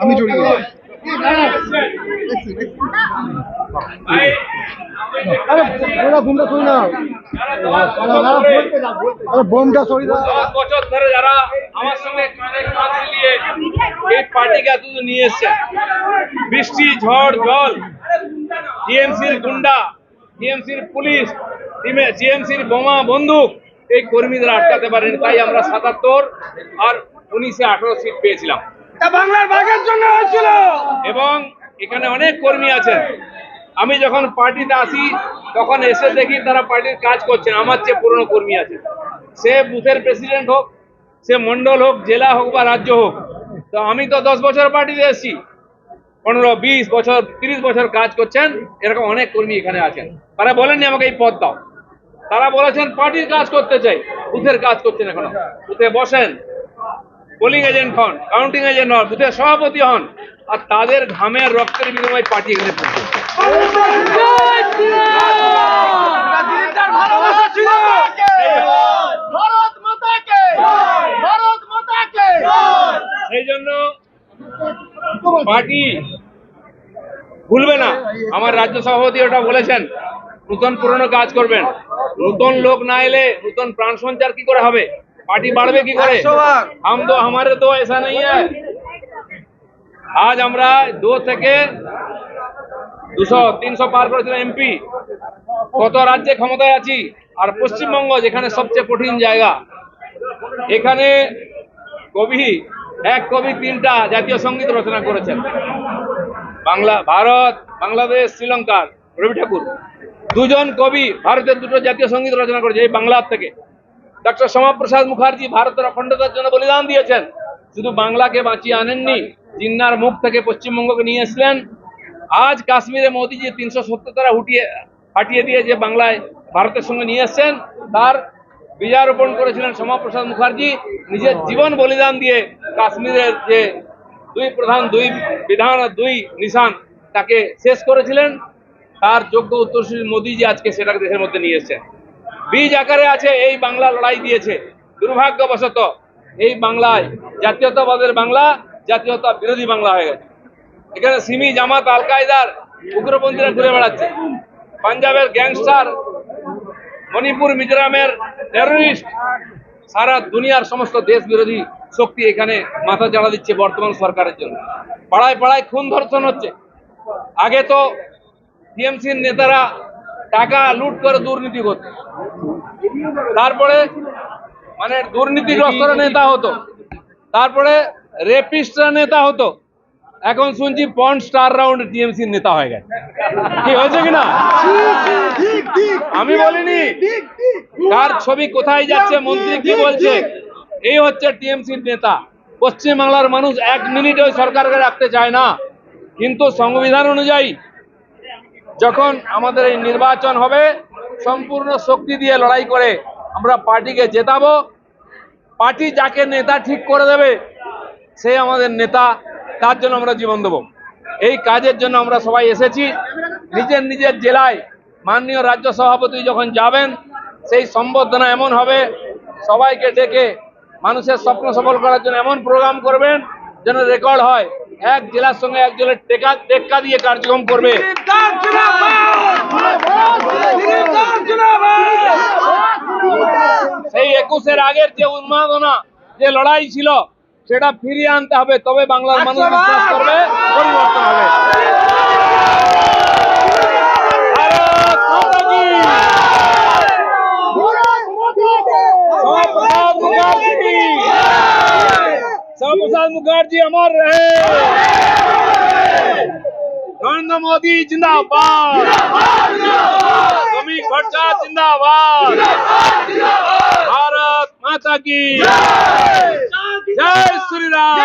আমি জড়িয়ে বোমটা সরি না। বোমটা সরি বছর ধরে যারা আমার সঙ্গে মিলিয়ে এই পার্টিকে এতদূর নিয়ে বৃষ্টি ঝড় জল টিএমসির গুন্ডা টিএমসির পুলিশ টিএমসির বোমা বন্দুক এই কর্মীদের আটকাতে পারেন তাই আমরা সাতাত্তর আর উনিশে আঠারো সিট পেয়েছিলাম। বাংলার ভাগের জন্য হয়েছিল। এবং এখানে অনেক কর্মী আছেন। আমি যখন পার্টিতে আসি তখন এসে দেখি তারা পার্টির কাজ করছেন আমার চেয়ে পুরনো কর্মী আছে সে বুথের প্রেসিডেন্ট হোক সে মন্ডল হোক জেলা হোক বা রাজ্য হোক তো আমি তো দশ বছর পার্টিতে এসেছি। পনেরো বিশ বছর তিরিশ বছর কাজ করছেন এরকম অনেক কর্মী এখানে আছেন। তারা বলেননি আমাকে এই পদ দাও। তারা বলেছেন, পার্টির কাজ করতে চাই, বুথের কাজ করছেন এখনও। বুথে বসেন পোলিং এজেন্ট হন কাউন্টিং এজেন্ট হন, বুথের সভাপতি হন, আর তাদের ঘামের রক্তের বিনিময়ে পার্টি এখানে সেই জন্য পার্টি ভুলবে না। আমার রাজ্য সভাপতি ওটা বলেছেন, নূতন পুরনো কাজ করবেন। নূতন লোক না এলে নূতন প্রাণ সঞ্চার কি করে হবে? পার্টি বাড়বে কি করে? হাম তো আমারে তো এসা নেই আজ আমরা দু থেকে দুশো তিনশো পার করেছিলাম এমপি। কত রাজ্যে ক্ষমতায় আছি? আর পশ্চিমবঙ্গ যেখানে সবচেয়ে কঠিন জায়গা। এখানে কবি এক কবি তিনটা জাতীয় সংগীত রচনা করেছেন। বাংলা ভারত বাংলাদেশ শ্রীলঙ্কার রবি ঠাকুর। দুজন কবি ভারতের দুটো জাতীয় সংগীত রচনা করেছে, এই বাংলার থেকে। ডক্টর শ্যামাপ্রসাদ মুখার্জি ভারতের অখণ্ডতার জন্য বলিদান দিয়েছেন। শুধু বাংলাকে বাঁচিয়ে আনেননি, জিন্নার মুখ থেকে পশ্চিমবঙ্গকে নিয়ে এসলেন। আজ কাশ্মীরে মোদীজি তিনশো সত্তর তারা হুটিয়ে হাটিয়ে দিয়ে যে বাংলায় ভারতের সঙ্গে নিয়ে এসছেন, তার বীজারোপণ করেছিলেন শ্যামাপ্রসাদ মুখার্জি। নিজের জীবন বলিদান দিয়ে কাশ্মীরের যে দুই প্রধান দুই বিধান দুই নিশান, তাকে শেষ করেছিলেন। তার যোগ্য উত্তরসূরি মোদীজি আজকে সেটাকে দেশের মধ্যে নিয়ে এসেছেন। বীজ আকারে আছে এই বাংলা লড়াই দিয়েছে। দুর্ভাগ্যবশত এই বাংলায় জাতীয়তাবাদের বাংলা, জাতীয়তা বিরোধী বাংলা হয়ে গেছে। এখানে সিমি জামাত আল কায়দার উগ্রপন্থীরা ঘুরে বেড়াচ্ছে। পাঞ্জাবের গ্যাংস্টার মণিপুর মিজোরামের টেররিস্ট, সারা দুনিয়ার সমস্ত দেশ বিরোধী শক্তি এখানে মাথা জ্বালা দিচ্ছে বর্তমান সরকারের জন্য। পাড়ায় পাড়ায় খুন ধর্ষণ হচ্ছে। আগে তো টিএমসির নেতারা টাকা লুট করে দুর্নীতি করত। তারপরে মানে দুর্নীতিগ্রস্তরা নেতা হতো। তারপরে রেপিস্টরা নেতা হতো। এখন শুনছি পন্ড স্টার রাউন্ড টিএমসির নেতা হয়ে গেছে। কি হয়েছে কিনা আমি বলিনি। কার ছবি কোথায় যাচ্ছে, মন্ত্রী কি বলছে? এই হচ্ছে টিএমসির নেতা। পশ্চিম বাংলার মানুষ এক মিনিট ওই সরকারকে রাখতে চায় না। কিন্তু সংবিধান অনুযায়ী যখন আমাদের এই নির্বাচন হবে, সম্পূর্ণ শক্তি দিয়ে লড়াই করে আমরা পার্টিকে জেতাবো। পার্টি যাকে নেতা ঠিক করে দেবে, সে আমাদের নেতা, তার জন্য আমরা জীবন দেবো। এই কাজের জন্য আমরা সবাই এসেছি। নিজের নিজের জেলায় মাননীয় রাজ্য সভাপতি যখন যাবেন, সেই সম্বর্ধনা এমন হবে, সবাইকে ডেকে মানুষের স্বপ্ন সফল করার জন্য এমন প্রোগ্রাম করবেন যেন রেকর্ড হয়। এক জেলার সঙ্গে এক জেলার টেকা, টেক্কা দিয়ে কার্যক্রম করবে। সেই একুশের আগের যে উন্মাদনা, যে লড়াই ছিল, সেটা ফিরিয়ে আনতে হবে, তবে বাংলার মানুষ বিশ্বাস করবে, পরিবর্তন হবে। प्रसाद मुखर्जी अमर रहे। नरेंद्र मोदी जिंदाबाद। कमी खर्चा जिंदाबाद। भारत माता की। जय श्री राम।